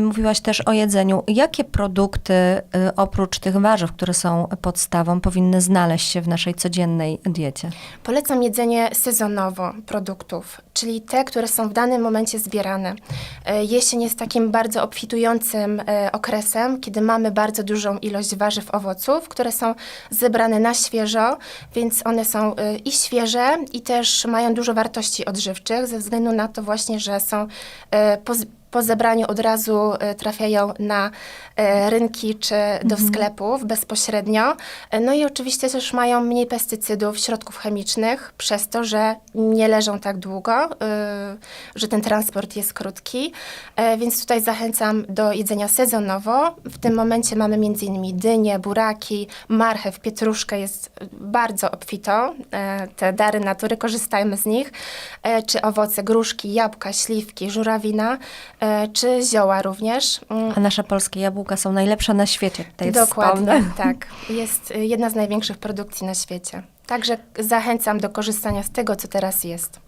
Mówiłaś też o jedzeniu. Jakie produkty y, oprócz tych warzyw, które są podstawą, powinny znaleźć się w naszej codziennej diecie? Polecam jedzenie sezonowo produktów, czyli te, które są w danym momencie zbierane. E, Jesień jest takim bardzo obfitującym e, okresem, kiedy mamy bardzo dużą ilość warzyw, owoców, które są zebrane na świeżo, więc one są e, i świeże, i też mają dużo wartości odżywczych, ze względu na to właśnie, że są po, po zebraniu od razu trafiają na rynki czy do sklepów bezpośrednio. No i oczywiście też mają mniej pestycydów, środków chemicznych, przez to, że nie leżą tak długo, że ten transport jest krótki. E, Więc tutaj zachęcam do jedzenia sezonowo. W tym momencie mamy m.in. dynie, buraki, marchew, pietruszkę jest bardzo obfito. E, Te dary natury, korzystajmy z nich. E, Czy owoce, gruszki, jabłka, śliwki, żurawina, czy zioła również. Mm, A nasze polskie jabłka są najlepsze na świecie. Tutaj Dokładnie, wspomnę. tak. Jest y, jedna z największych produkcji na świecie. Także zachęcam do korzystania z tego, co teraz jest.